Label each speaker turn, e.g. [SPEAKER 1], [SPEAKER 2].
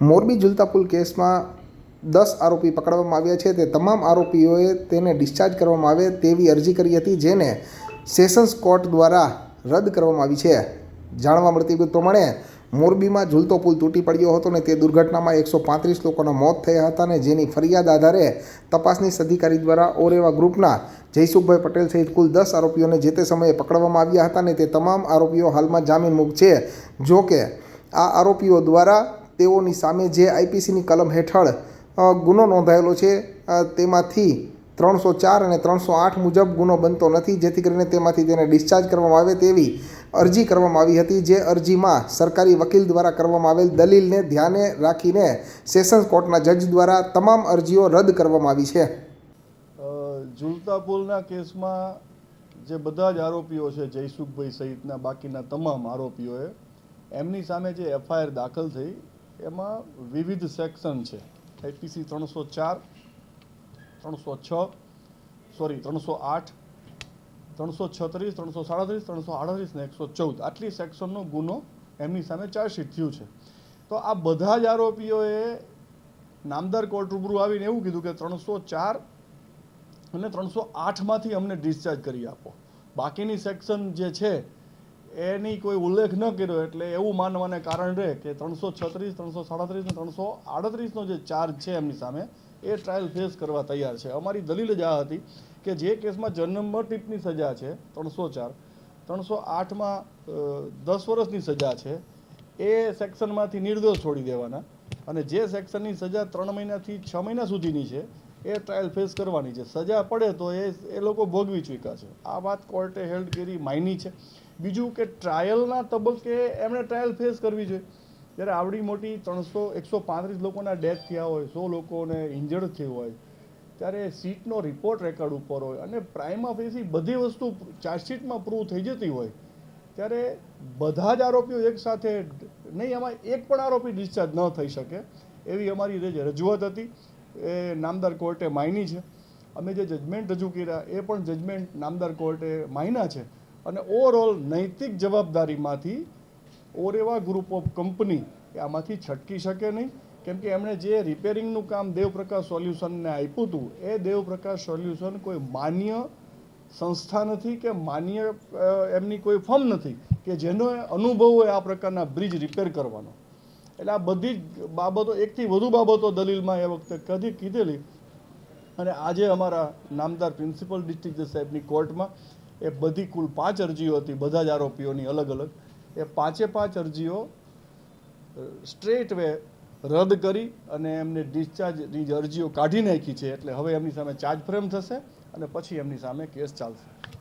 [SPEAKER 1] મોરબી ઝુલતા પુલ કેસમાં દસ આરોપી પકડવામાં આવ્યા છે. તે તમામ આરોપીઓએ તેને ડિસ્ચાર્જ કરવામાં આવે તેવી અરજી કરી હતી, જેને સેશન્સ કોર્ટ દ્વારા રદ કરવામાં આવી છે. જાણવા મળતી પ્રમાણે મોરબીમાં ઝૂલતો પુલ તૂટી પડ્યો હતો ને તે દુર્ઘટનામાં એકસો પાંત્રીસ લોકોના મોત થયા હતા ને જેની ફરિયાદ આધારે તપાસની અધિકારી દ્વારા ઓરેવા ગ્રુપના જયસુખભાઈ પટેલ સહિત કુલ દસ આરોપીઓને જે તે સમયે પકડવામાં આવ્યા હતા ને તે તમામ આરોપીઓ હાલમાં જામીન મુક્ત છે જો કે આ આરોપીઓ દ્વારા તેઓની સામે જે આઈપીસીની કલમ હેઠળ ગુનો નોંધાયેલો છે તેમાંથી ત્રણસો ચાર અને ત્રણસો આઠ મુજબ ગુનો બનતો નથી, જેથી કરીને તેમાંથી તેને ડિસ્ચાર્જ કરવામાં આવે તેવી અરજી કરવામાં આવી હતી, જે અરજીમાં સરકારી વકીલ દ્વારા કરવામાં આવેલ દલીલને ધ્યાને રાખીને સેશન્સ કોર્ટના જજ દ્વારા તમામ અરજીઓ રદ કરવામાં આવી છે.
[SPEAKER 2] ઝુલતા પુલના કેસમાં જે બધા જ આરોપીઓ છે, જયસુખભાઈ સહિતના બાકીના તમામ આરોપીઓએ, એમની સામે જે એફઆઈઆર દાખલ થઈ એમાં વિવિધ સેક્શન છે. આઈપીસી ત્રણસો ચાર, ત્રણસો છ સોરી ત્રણસો આઠ, ત્રણસો છત્રીસ, ત્રણસો સાડત્રીસ, ત્રણસો આડત્રીસ ને એકસો ચૌદ. આટલી સેક્શનનો ગુનો એમની સામે ચાર્જશીટ થયું છે. તો આ બધા જ આરોપીઓએ નામદાર કોર્ટ રૂબરૂ આવીને એવું કીધું કે ત્રણસો ચાર અને ત્રણસો આઠમાંથી અમને ડિસ્ચાર્જ કરી આપો. બાકીની સેક્શન જે છે એની કોઈ ઉલ્લેખ ન કર્યો એટલે એવું માનવાને કારણ રહે કે ત્રણસો છત્રીસ, ત્રણસો સાડત્રીસ ને ત્રણસો આડત્રીસનો જે ચાર્જ છે એમની સામે, એ ટ્રાયલ ફેસ કરવા તૈયાર છે. અમારી દલીલ જ આ હતી કે જે કેસમાં જન્મ ટીપની સજા છે, ત્રણસો ચાર, ત્રણસો આઠમાં દસ વર્ષની સજા છે, એ સેક્શનમાંથી નિર્દોષ છોડી દેવાના અને જે સેક્શનની સજા ત્રણ મહિનાથી છ મહિના સુધીની છે, એ ટ્રાયલ ફેસ કરવાની છે. સજા પડે તો એ એ લોકો ભોગવી ચૂક્યા છે. આ વાત કોર્ટે હેલ્ડ કરી માયની છે. બીજું કે ટ્રાયલના તબક્કે એમણે ટ્રાયલ ફેસ કરવી જોઈએ. જ્યારે આવડી મોટી ત્રણસો, એકસો પાંત્રીસ લોકોના ડેથ થયા હોય, સો લોકોને ઇન્જર્ડ થયું હોય, ત્યારે સીટનો રિપોર્ટ રેકોર્ડ ઉપર હોય અને પ્રાઇમા ફેસી બધી વસ્તુ ચાર્જશીટમાં પ્રૂવ થઈ જતી હોય, ત્યારે બધા જ આરોપીઓ એકસાથે નહીં, એમાં એક પણ આરોપી ડિસ્ચાર્જ ન થઈ શકે, એવી અમારી જે રજૂઆત હતી, એ નામદાર કોર્ટે માયની છે. અમે જે જજમેન્ટ રજૂ કર્યા, એ પણ જજમેન્ટ નામદાર કોર્ટે માયના છે. અને ઓવરઓલ નૈતિક જવાબદારીમાંથી ઓરેવા ગ્રુપ ઓફ કંપની આમાંથી છટકી શકે નહીં. કેમ કે એમણે જે રિપેરિંગનું કામ દેવપ્રકાશ સોલ્યુશનને આપ્યું હતું, એ દેવપ્રકાશ સોલ્યુશન કોઈ માન્ય સંસ્થા નથી કે માન્ય એમની કોઈ ફર્મ નથી કે જેનો અનુભવ હોય આ પ્રકારના બ્રિજ રિપેર કરવાનો. એટલે આ બધી જ બાબતો, એકથી વધુ બાબતો દલીલમાં એ વખતે કદી કીધેલી. અને આજે અમારા નામદાર પ્રિન્સિપલ ડિસ્ટ્રિક્ટ સાહેબની કોર્ટમાં એ બધી કુલ પાંચ અરજીઓ હતી, બધા જ આરોપીઓની અલગ અલગ. એ પાંચે પાંચ અરજીઓ સ્ટ્રેટ વે રદ કરી અને એમને ડિસ્ચાર્જની જે અરજીઓ કાઢી નાખી છે, એટલે હવે એમની સામે ચાર્જ ફ્રેમ થશે અને પછી એમની સામે કેસ ચાલશે.